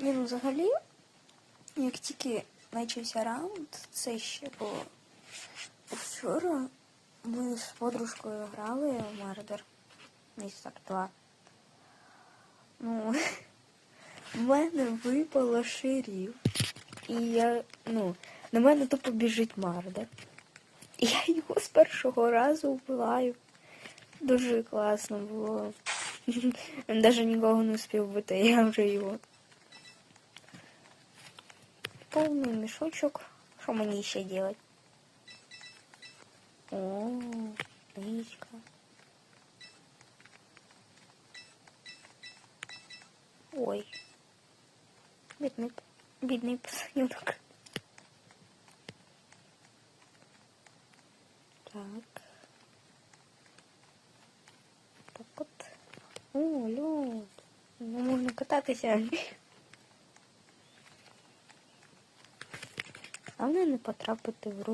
Ні, ну взагалі, як тільки почався раунд, це ще було вчора. Ми з подружкою грали в Мардер. Місяць так два. Ну, в мене випало шерів. І я, ну, на мене тупо біжить Мардер. І я його з першого разу вбиваю. Дуже класно було. Навіть нікого не успів вбити, я вже його. Повний мішочок. Що мені ще делать? О, річка. Ой. Бідний, бідний псанюк. Так. Так от. О, льод. Ну, можна кататися. Головне не потрапити в руки